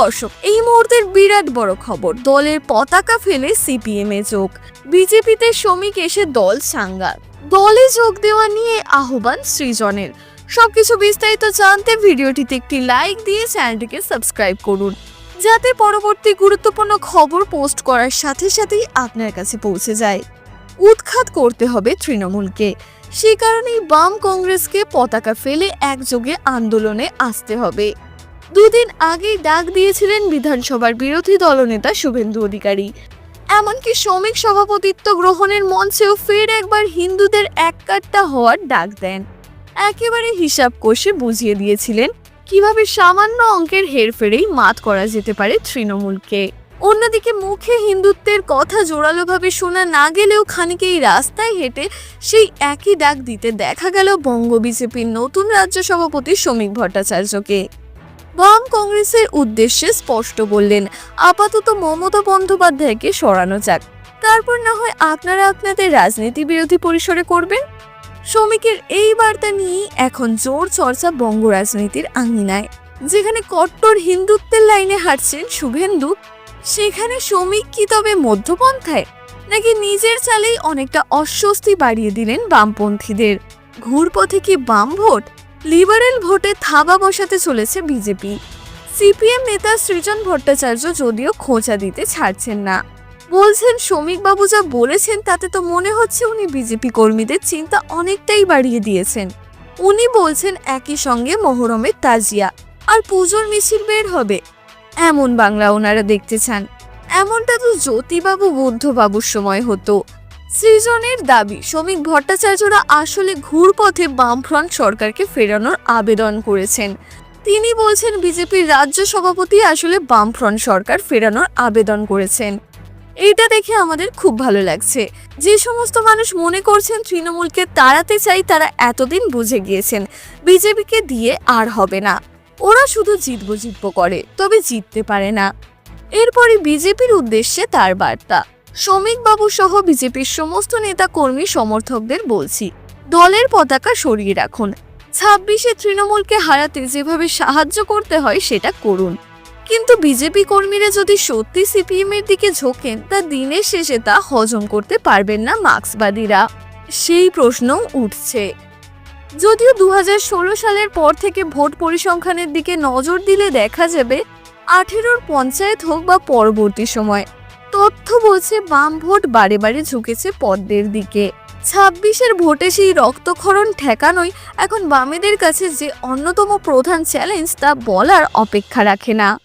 দর্শক, এই মুহূর্তের বিরাট বড় খবর, দলের পতাকা ফেলে সিপিএম এ যোগ, বিজেপিতে শ্রমিক এসে দল সাঙ্গাল দলে যোগ দেওয়া নিয়ে আহ্বান সৃজনের। সবকিছু বিস্তারিত জানতে ভিডিওটিতে একটি লাইক দিয়ে চ্যানেলটিকে সাবস্ক্রাইব করুন, যাতে পরবর্তী গুরুত্বপূর্ণ খবর পোস্ট করার সাথে সাথেই আপনার কাছে পৌঁছে যায়। উৎখাত করতে হবে তৃণমূলকে, সে কারণেই বাম কংগ্রেসকে পতাকা ফেলে একযোগে আন্দোলনে আসতে হবে। দুদিন আগেই ডাক দিয়েছিলেন বিধানসভার বিরোধী দলনেতা শুভেন্দু অধিকারী। এমনকি শ্রমিক সভাপতিত্ব গ্রহণের মঞ্চেও ফের একবার হিন্দুদের এককাট্টা হওয়ার ডাক দেন। একেবারে হিসাব কষে বুঝিয়ে দিয়েছিলেন কীভাবে সামান্য অঙ্কের হেরফেরেই মাত করা যেতে পারে তৃণমূলকে। অন্যদিকে মুখে হিন্দুত্বের কথা জোরালোভাবে শোনা না গেলেও খানিকে এই রাস্তায় হেঁটে সেই একই ডাক দিতে দেখা গেল বঙ্গ বিজেপির নতুন রাজ্য সভাপতি শ্রমিক ভট্টাচার্যকে। বাম কংগ্রেসের উদ্দেশ্যে স্পষ্ট বললেন, আপাতত মমতা বন্দ্যোপাধ্যায়কে সরানো যাক। তারপর না হয় আপনারা আপনাদের রাজনীতি বিরোধী পরিসরে করবেন? শ্রমিকের এই বার্তা নিয়েই এখন জোর চর্চা বঙ্গ রাজনীতির আঙিনায়, যেখানে কট্টর হিন্দুত্বের লাইনে হাঁটছেন শুভেন্দু। সেখানে শ্রমিক কি তবে মধ্যপন্থায়? নাকি নিজের চালেই অনেকটা অস্বস্তি বাড়িয়ে দিলেন বামপন্থীদের? ঘুরপথে কি বাম ভোট? লিবারেল ভোটে থাবা বসাতে চলেছে বিজেপি। সিপিএম নেতা সৃজন ভট্টাচার্য যদিও খোঁচা দিতে ছাড়ছেন না। বলছেন, শ্রমিকবাবু যা বলেছেন, তাতে তো মনে হচ্ছে উনি বিজেপি কর্মীদের চিন্তা অনেকটাই বাড়িয়ে দিয়েছেন। উনি বলছেন, একই সঙ্গে মহরমের তাজিয়া আর পুজোর মিছিল বের হবে। এমন বাংলা ওনারা দেখতে চান। এমনটা তো জ্যোতিবাবু, বুদ্ধবাবুর সময় হতো। সৃজনের দাবি, শ্রমিক ভট্টাচার্যরা আসলে ঘুরপথে বামফ্রন্ট সরকারকে ফেরানোর আবেদন করেছেন। তিনি বলছেন, বিজেপির রাজ্য সভাপতি আসলে বামফ্রন্ট সরকার ফেরানোর আবেদন করেছেন। এইটা দেখে আমাদের খুব ভালো লাগছে। যে সমস্ত মানুষ মনে করছেন তৃণমূলকে তাড়াতে চাই, তারা এতদিন বুঝে গিয়েছেন, বিজেপিকে দিয়ে আর হবে না। ওরা শুধু জিতবো জিতবো করে, তবে জিততে পারে না। এরপরে বিজেপির উদ্দেশ্যে তার বার্তা। শ্রমিক বাবু সহ বিজেপির সমস্ত নেতা কর্মী সমর্থকদের বলছি, দলের পতাকা সরিয়ে রাখুন। ছাব্বিশে তৃণমূলকে হারাতে যেভাবে সাহায্য করতে হয় সেটা করুন। কিন্তু বিজেপি কর্মীরা যদি সত্যি সিপিএম এর দিকে ঝোঁকেন, তা দিনের শেষে তা হজম করতে পারবেন না মার্ক্সবাদীরা। সেই প্রশ্নও উঠছে। যদিও দু হাজার ষোলো সালের পর থেকে ভোট পরিসংখ্যানের দিকে নজর দিলে দেখা যাবে, আঠেরোর পঞ্চায়েত হোক বা পরবর্তী সময় তথ্য বলছে, বাম ভোট বারে বারে ঝুঁকেছে পদ্মের দিকে। ছাব্বিশের ভোটে সেই রক্তক্ষরণ ঠেকানোই এখন বামেদের কাছে যে অন্যতম প্রধান চ্যালেঞ্জ তা বলার অপেক্ষা রাখে না।